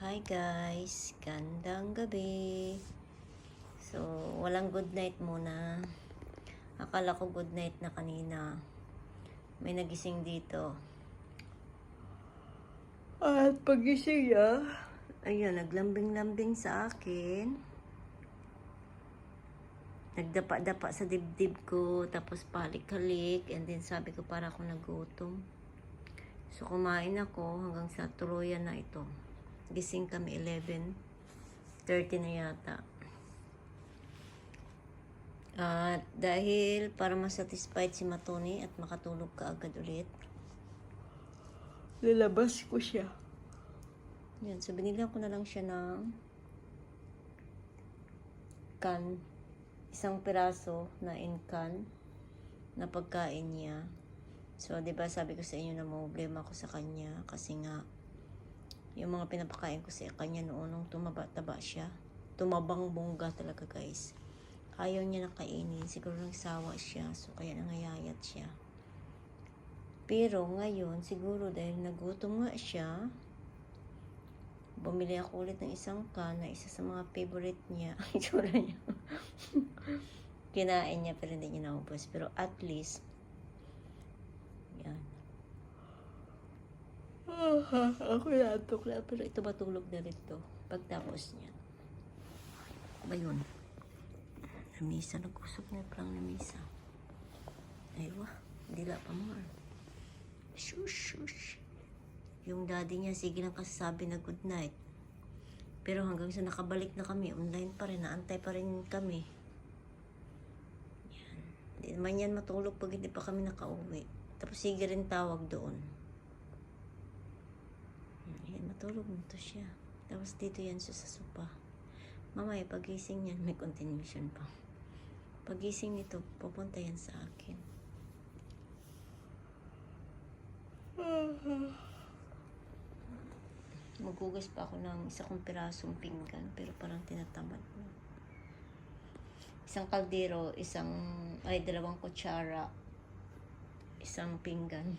Hi guys, gandang gabi. So, walang good night muna. Akala ko good night na kanina. May nagising dito. At pagising niya, ayun, naglambing-lambing sa akin. Nagdapa-dapa sa dibdib ko, tapos palik-halik, and then sabi ko para ako nagutom. So, kumain ako hanggang sa tuluyan na ito. Gising kami 11.30 na yata. At dahil para masatisfied si Matoni at makatulog ka agad ulit, lalabas ko siya. Yan, so binigyan ko na lang siya ng can. Isang piraso na in can na pagkain niya. So, di ba sabi ko sa inyo na problema ko sa kanya kasi nga yung mga pinapakain ko sa kanya noon nung tumaba-taba siya. Tumabang bongga talaga guys. Ayaw niya na kainin. Siguro nagsawa siya. So, kaya nangayayat siya. Pero ngayon, siguro dahil nagutom nga siya, bumili ako ulit ng isang can na isa sa mga favorite niya. Ang itsura niya. Kinain niya pero hindi niya naubos. Pero at least, yan. Ako natok na. Pero ito matulog na rin to. Pagtapos niya. Ba yun? Lamisa. Nag-usap na parang lamisa. Aywa. Dila pa mo. ah. Shush, shush. Yung daddy niya, sige lang kasasabi na good night. Pero hanggang sa nakabalik na kami, online pa rin, naantay pa rin kami. Yan. Hindi naman yan matulog pag hindi pa kami nakauwi. Tapos sige rin tawag doon. Yan, matulog na to siya. Tapos dito yan sa sopa. Mamaya, pagising niyan, may continuation pa. Pagising nito, pupunta yan sa akin. Maghugas pa ako ng isa kong pirasong pinggan, pero parang tinatamad na. Isang kaldero, isang, ay dalawang kutsara, isang pinggan.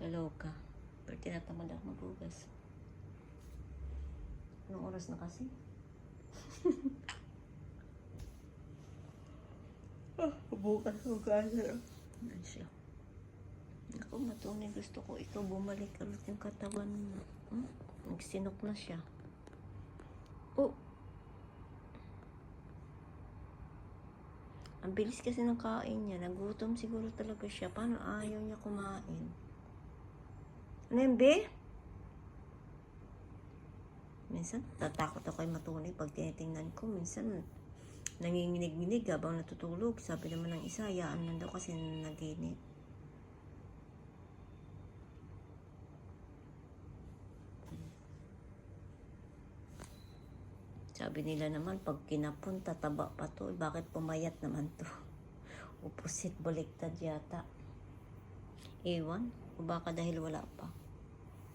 Kaloka. Pero tinatamad ako maghugas. Anong oras na kasi? ah, bukas hugasan. Ano siya? Ako, matunay gusto ko ikaw bumalik ulit yung katawan mo. Hmm? Nagsinok na siya. Oh! Ang bilis kasi ng kain niya. Nagutom siguro talaga siya. Paano ayaw niya kumain? Ano yun, be? Minsan, tatakot ako kay matunay pag tinitingnan ko. Minsan, nanginginig-nginig habang natutulog. Sabi naman ng isa, hayaan lang daw kasi naginip. Sabi nila naman, pag kinapon, tataba pa to. Bakit pumayat naman to? Opposite, baliktad yata. Ewan, o baka dahil wala pa.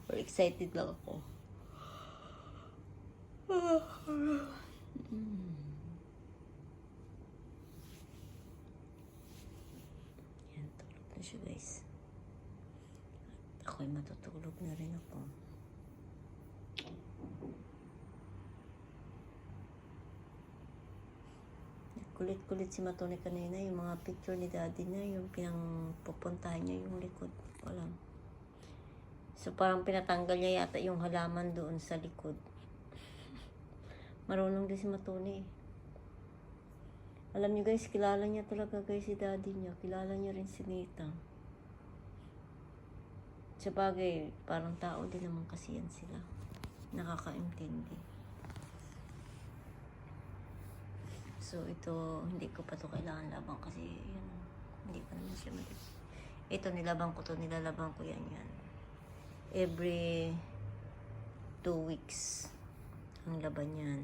Or excited lang ako. Mm. Yan, tulog na siya guys. At ako'y matutulog na rin ako. Kulit-kulit si Matone kanina, yung mga picture ni daddy na, yung pinang pupuntahan niya yung likod. Walang. So parang pinatanggal niya yata yung halaman doon sa likod. Marunong din si Matone eh. Alam niyo guys, kilala niya talaga guys si daddy niya. Kilala niya rin si Nita. Sa bagay, parang tao din naman kasi yan sila. Nakakaintindi. So, ito, hindi ko pa to kailangan labang kasi, yun, hindi pa naman siya mali. Ito, nilabang ko to, nilalabang ko yan yan. Every two weeks ang laban yan.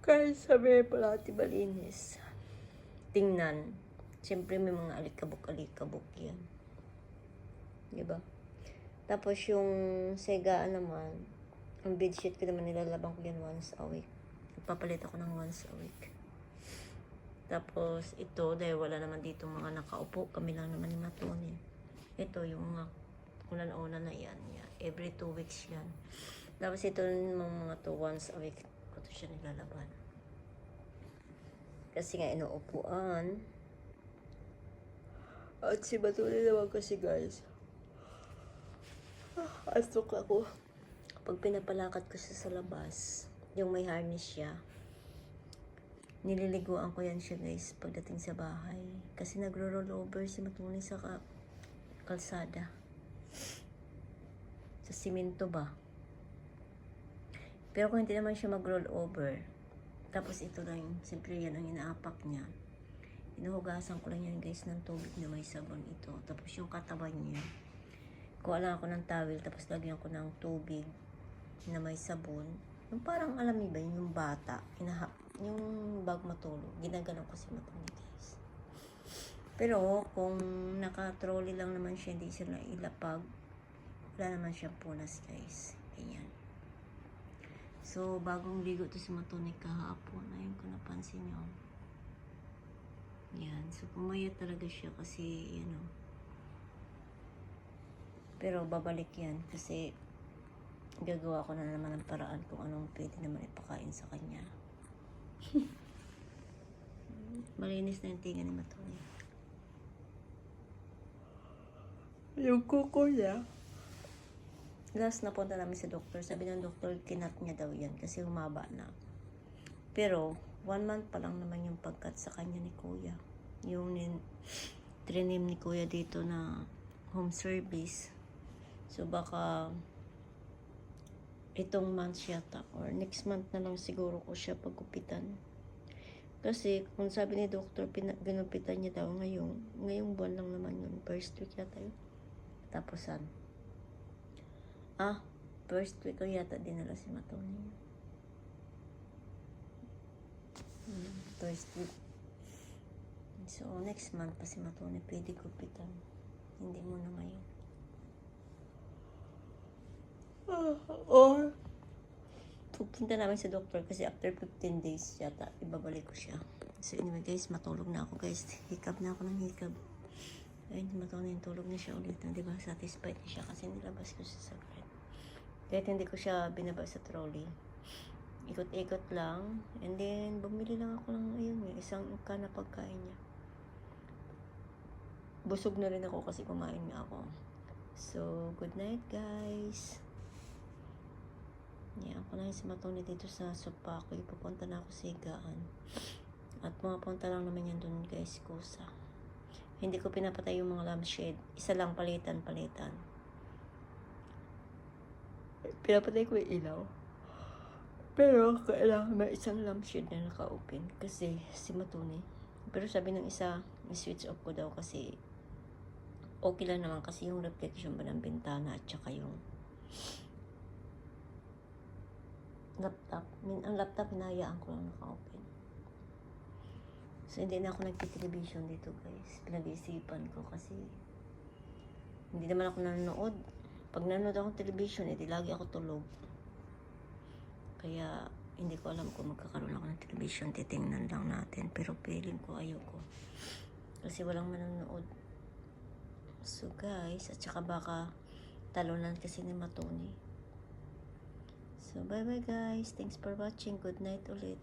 Kahit sabi palati malinis. Tingnan. Siyempre may mga alikabok-alikabok yan. Diba? Tapos yung segaan naman, ang bedsheet ko naman nilalabang ko yan once a week. Nagpapalit ako ng once a week. Tapos ito, dahil wala naman dito mga nakaupo, kami lang naman ni Matone. Ito yung mga Unan-una na yan, yan. Every two weeks yan. Tapos ito mga, mga two once a week ko to siya nilalaban. Kasi nga inuupuan. At si Batuli naman kasi guys. Ah, astok ako. Pag pinapalakad ko siya sa labas, yung may harness siya, nililiguan ko yan siya guys pagdating sa bahay. Kasi nagro-roll over si Matuli sa ka- kalsada. Sa simento ba? Pero kung hindi naman siya mag-roll over, tapos ito lang, siyempre yan ang inaapak niya. Inuhugasan ko lang yan guys ng tubig na may sabon ito. Tapos yung katawan niya, kuha lang ako ng towel, tapos lagyan ko ng tubig na may sabon. Yung parang alam niyo ba yun, yung bata, inahap, yung bag matulog, ginaganon ko si matulog guys. Pero kung naka-trolley lang naman siya, hindi siya ilapag, wala naman siyang punas guys. Ganyan. So, bagong ligo to si Matoni kahapon. Ayun ko napansin niyo. Yan. So, pumayat talaga siya kasi, you know. Pero babalik yan kasi gagawa ko na naman ng paraan kung anong pwede naman ipakain sa kanya. Malinis na yung tinga ni Matoni. Yung kuko niya. Last na punta namin sa doktor, sabi ng doktor, kinat niya daw yan kasi humaba na. Pero, one month pa lang naman yung pagkat sa kanya ni kuya. Yung nin, trinim ni kuya dito na home service. So, baka itong month yata or next month na lang siguro ko siya pagkupitan. Kasi kung sabi ni doktor, pina- ginupitan niya daw ngayong, ngayong buwan lang naman yun. First week yata yun. Tapusan. Ah, first week ko yata dinala si Matoni. Hmm, first week. So, next month pa si Matoni, pwede kupitan. Hindi mo na ngayon. Ah, or, pupunta namin sa doktor kasi after 15 days yata, ibabalik ko siya. So anyway guys, matulog na ako guys. Hikap na ako ng hikap. Ayun, matulog na yung tulog na siya ulit. Na, diba? Satisfied na siya kasi nilabas ko siya sa bed. Kahit hindi ko siya binaba sa trolley. Ikot-ikot lang. And then, bumili lang ako ng, ayun, isang ka na pagkain niya. Busog na rin ako kasi kumain nga ako. So, good night guys. Yeah, ako na yung si Matoni dito sa Supakoy. Pupunta na ako sa Higaan. At pumapunta lang naman yan dun guys, kusa. Hindi ko pinapatay yung mga lampshade. Isa lang palitan, palitan. Pinapatay ko yung ilaw. Pero kailangan may isang lampshade na naka-open kasi si Matoni. Pero sabi ng isa, i-switch off ko daw kasi okay lang naman kasi yung reflection ba ng bintana at saka yung laptop. Min, ang laptop, hinahayaan ko lang naka-open. So, hindi na ako nagtitelevision dito, guys. Pinag-iisipan ko kasi hindi naman ako nanonood. Pag nanonood ako ng television, edi lagi ako tulog. Kaya, hindi ko alam kung magkakaroon ako ng television. Titingnan lang natin. Pero feeling ko ayoko. Kasi walang manonood. So, guys, at saka baka talunan kasi ni Matoni. So, bye-bye guys. Thanks for watching. Good night ulit.